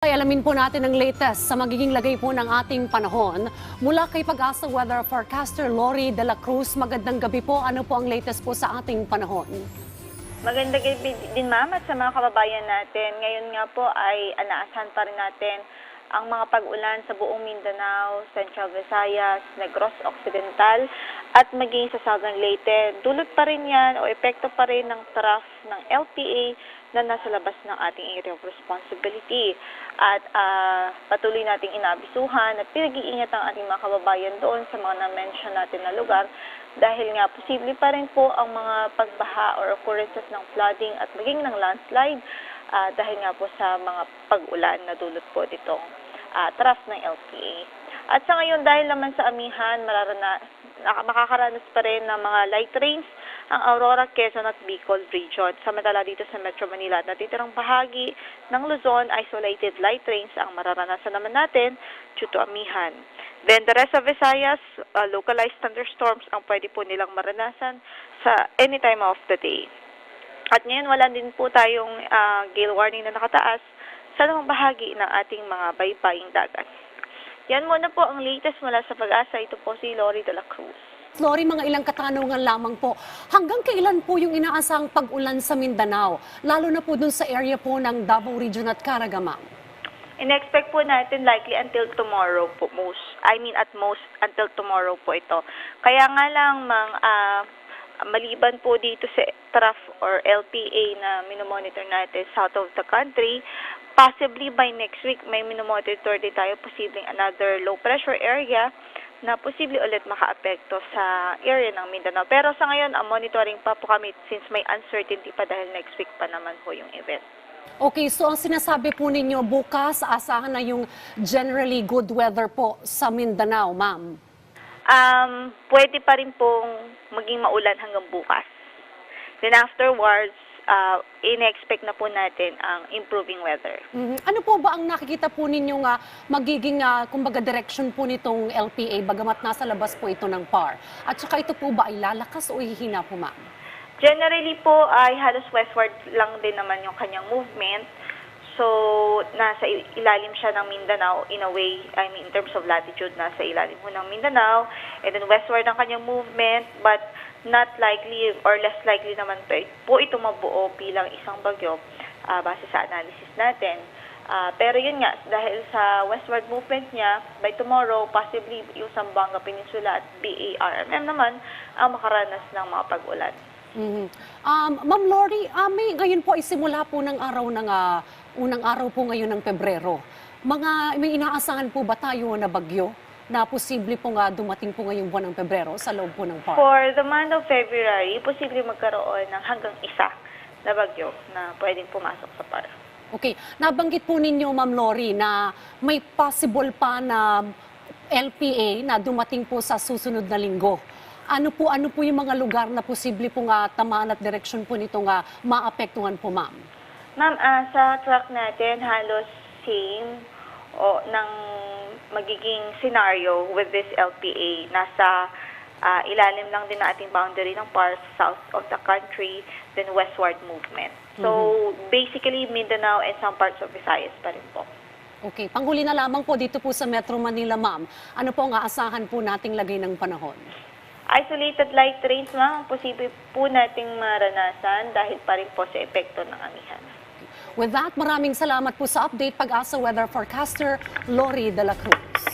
Ay, alamin po natin ang latest sa magiging lagay po ng ating panahon. Mula kay Pag-asa Weather Forecaster Lori De La Cruz, magandang gabi po. Ano po ang latest po sa ating panahon? Magandang gabi din ma'am at sa mga kababayan natin. Ngayon nga po ay anaasahan pa rin natin ang mga pag-ulan sa buong Mindanao, Central Visayas, Negros Occidental at maging sa Southern Leyte. Dulot pa rin yan o epekto pa rin ng trough ng LPA na nasa labas ng ating area of responsibility. At ah, patuloy nating inabisuhan at pinag-iingat ang ating mga kababayan doon sa mga na-mention natin na lugar dahil nga posible pa rin po ang mga pagbaha or occurrences ng flooding at maging ng landslide ah, dahil nga po sa mga pag-ulan na dulot po nitong uh, trough ng LPA. At sa ngayon dahil naman sa amihan, mararana, makakaranas pa rin ng mga light rains ang Aurora, Quezon at Bicol region. Samantala dito sa Metro Manila at natitirang bahagi ng Luzon, isolated light rains ang mararanasan naman natin due to amihan. Then the rest of Visayas, uh, localized thunderstorms ang pwede po nilang maranasan sa any time of the day. At ngayon wala din po tayong ah, gale warning na nakataas sa anumang bahagi ng ating mga baybaying dagat. Yan muna po ang latest mula sa pag-asa. Ito po si Lori de la Cruz. Lori, mga ilang katanungan lamang po. Hanggang kailan po yung inaasang pag-ulan sa Mindanao? Lalo na po dun sa area po ng Davao Region at Caraga, ma'am. In-expect po natin likely until tomorrow po most. I mean at most until tomorrow po ito. Kaya nga lang mang ah, maliban po dito sa trough or LPA na minomonitor natin south of the country, possibly by next week may minomonitor din tayo posibleng another low pressure area na posible ulit makaapekto sa area ng Mindanao. Pero sa ngayon, ang monitoring pa po kami since may uncertainty pa dahil next week pa naman po yung event. Okay, so ang sinasabi po ninyo, bukas asahan na yung generally good weather po sa Mindanao, ma'am. Um, pwede pa rin pong maging maulan hanggang bukas. Then afterwards, uh, in-expect na po natin ang improving weather. Mhm. Ano po ba ang nakikita po ninyo nga magiging, ah, kumbaga, direction po nitong LPA, bagamat nasa labas po ito ng PAR? At saka ito po ba ay lalakas o hihina po, ma'am? Generally po ay halos westward lang din naman yung kanyang movement. So, nasa ilalim siya ng Mindanao in a way, I mean in terms of latitude, nasa ilalim ho ng Mindanao. And then westward ang kanyang movement, but not likely or less likely naman po, po ito mabuo bilang isang bagyo ah, base sa analysis natin. Ah, pero yun nga, dahil sa westward movement niya, by tomorrow, possibly yung Zamboanga Peninsula at BARMM naman ang makaranas ng mga pag-ulan. Mhm. Um, Ma'am Lori, ah, may, ngayon po ay simula po ng araw ng ah, unang araw po ngayon ng Pebrero. Mga may inaasahan po ba tayo na bagyo na posible po nga dumating po ngayong buwan ng Pebrero sa loob po ng park? For the month of February, posible magkaroon ng hanggang isa na bagyo na pwedeng pumasok sa par. Okay, nabanggit po ninyo Ma'am Lori na may possible pa na LPA na dumating po sa susunod na linggo. Ano po ano po yung mga lugar na posible po nga tamaan at direksyon po nito nga maapektuhan po ma'am? Ma'am, ah, sa track natin, halos same o ng magiging scenario with this LPA. Nasa ah, ilalim lang din ng ating boundary ng par south of the country, then westward movement. So, basically, Mindanao and some parts of Visayas pa rin po. Okay, panghuli na lamang po dito po sa Metro Manila ma'am. Ano po ang aasahan po nating lagay ng panahon? Isolated light rains, ma'am, ang posible po nating maranasan dahil pa rin po sa epekto ng amihan. With that, maraming salamat po sa update pag-asa weather forecaster Lori De La Cruz.